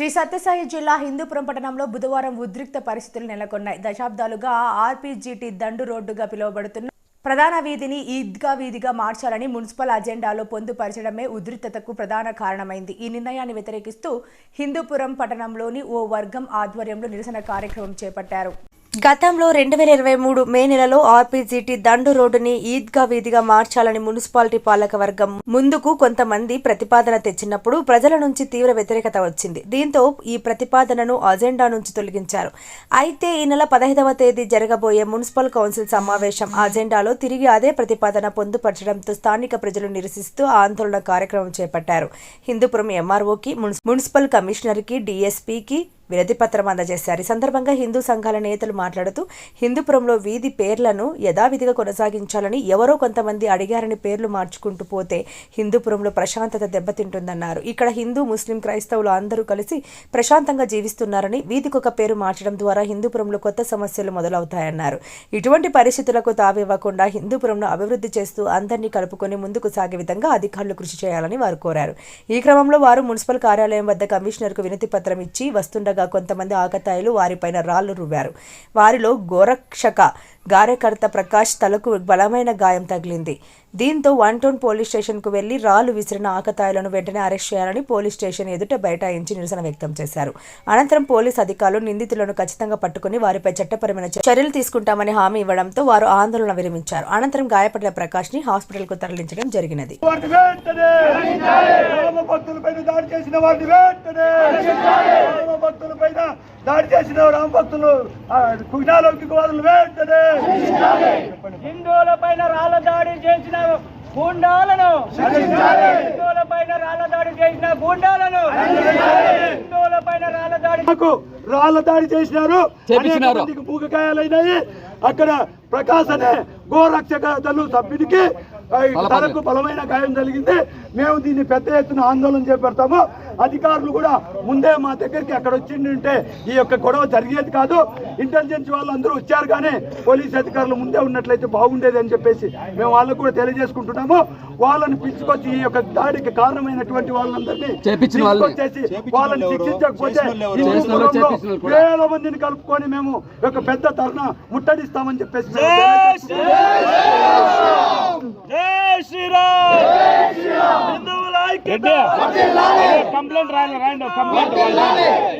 శ్రీ సత్యసాయి జిల్లా హిందూపురం పట్టణంలో బుధవారం ఉద్రిక్త పరిస్థితులు నెలకొన్నాయి. దశాబ్దాలుగా ఆర్పీజీటీ దండు రోడ్డుగా పిలువబడుతున్న ప్రధాన వీధిని ఈద్గా వీధిగా మార్చాలని మున్సిపల్ అజెండాలో పొందుపరచడమే ఉద్రిక్తతకు ప్రధాన కారణమైంది. ఈ నిర్ణయాన్ని వ్యతిరేకిస్తూ హిందూపురం పట్టణంలోని ఓ వర్గం ఆధ్వర్యంలో నిరసన కార్యక్రమం చేపట్టారు. గతంలో రెండు వేల ఇరవై మూడు మే నెలలో ఆర్పీజీటీ దండు రోడ్డుని ఈద్గా వీధిగా మార్చాలని మున్సిపాలిటీ పాలక వర్గం ముందుకు కొంతమంది ప్రతిపాదన తెచ్చినప్పుడు ప్రజల నుంచి తీవ్ర వ్యతిరేకత వచ్చింది. దీంతో ఈ ప్రతిపాదనను అజెండా నుంచి తొలగించారు. అయితే ఈ నెల పదహైదవ తేదీ జరగబోయే మున్సిపల్ కౌన్సిల్ సమావేశం అజెండాలో తిరిగి అదే ప్రతిపాదన పొందుపరచడంతో స్థానిక ప్రజలు నిరసిస్తూ ఆందోళన కార్యక్రమం చేపట్టారు. హిందూపురం ఎంఆర్ఓకి మున్సిపల్ కమిషనర్కి డీఎస్పీకి వినతి పత్రం అందజేశారు. ఈ సందర్భంగా హిందూ సంఘాల నేతలు మాట్లాడుతూ హిందూపురంలో వీధి పేర్లను యథావిధిగా కొనసాగించాలని ఎవరో కొంతమంది అడిగారని పేర్లు మార్చుకుంటూ పోతే హిందూపురంలో ప్రశాంతత దెబ్బతింటుందన్నారు. ఇక్కడ హిందూ ముస్లిం క్రైస్తవులు అందరూ కలిసి ప్రశాంతంగా జీవిస్తున్నారని వీధికొక పేరు మార్చడం ద్వారా హిందూపురంలో కొత్త సమస్యలు మొదలవుతాయన్నారు. ఇటువంటి పరిస్థితులకు తావివ్వకుండా హిందూపురంను అభివృద్ధి చేస్తూ అందరినీ కలుపుకొని ముందుకు సాగే విధంగా అధికారులు కృషి చేయాలని వారు కోరారు. ఈ క్రమంలో వారు మున్సిపల్ కార్యాలయం వద్ద కమిషనర్కు వినతి పత్రం ఇచ్చి వస్తుండగా కొంతమంది ఆకతాయిలు వారిపైన రాళ్ళు రువ్వారు. వారిలో గోరక్షక కార్యకర్త ప్రకాష్ తలకు బలమైన గాయం తగిలింది. దీంతో వన్ టౌన్ పోలీస్ స్టేషన్కు వెళ్ళి రాళ్ళు విసిరిన ఆకతాయిలను వెంటనే అరెస్ట్ చేయాలని పోలీస్ స్టేషన్ ఎదుట బైఠాయించి నిరసన వ్యక్తం చేశారు. అనంతరం పోలీస్ అధికారులు నిందితులను ఖచ్చితంగా పట్టుకుని వారిపై చట్టపరమైన చర్యలు తీసుకుంటామని హామీ ఇవ్వడంతో వారు ఆందోళన విరమించారు. అనంతరం గాయపడిన ప్రకాష్ని హాస్పిటల్కు తరలించడం జరిగినది. చేసిన దాడి చేసిన రామ భక్తులు కుగ్నాలౌకిక వాదులు వెంటనే హిందువుల పైన రాళ్ళ దాడి చేసిన గూండాలను. హిందువుల పైన రాళ్ళ దాడి చేసిన గూండాలను. హిందువుల పైన రాళ్ళ దాడి నాకు రాళ్ళ దాడి చేసినారు. మూగకాయాలైనాయి. అక్కడ ప్రకాశ్ అనే గోరక్షక దళు సభ్యునికి తలకు బలమైన గాయం జరిగింది. మేము దీన్ని పెద్ద ఎత్తున ఆందోళన చేపడతాము. అధికారులు కూడా ముందే మా దగ్గరికి అక్కడ వచ్చింటే ఈ యొక్క గొడవ జరిగేది కాదు. ఇంటెలిజెన్స్ వాళ్ళు అందరూ వచ్చారు కానీ పోలీస్ అధికారులు ముందే ఉన్నట్లయితే బాగుండేది అని చెప్పేసి మేము వాళ్ళకు కూడా తెలియజేసుకుంటున్నాము. వాళ్ళని పిలుచుకొచ్చి ఈ యొక్క దాడికి కారణమైనటువంటి వాళ్ళందరినీ చేపించిన వాళ్ళని. తీసుకొచ్చేసి వాళ్ళని శిక్షించకపోతే. వేల మందిని కలుపుకొని మేము ఒక పెద్ద ధర్నా ముట్టడిస్తామని చెప్పేసి జై శ్రీరామ్. హిందువుల ఐక్యత. కంప్లైంట్ రాయండి రాయండి కంప్లైంట్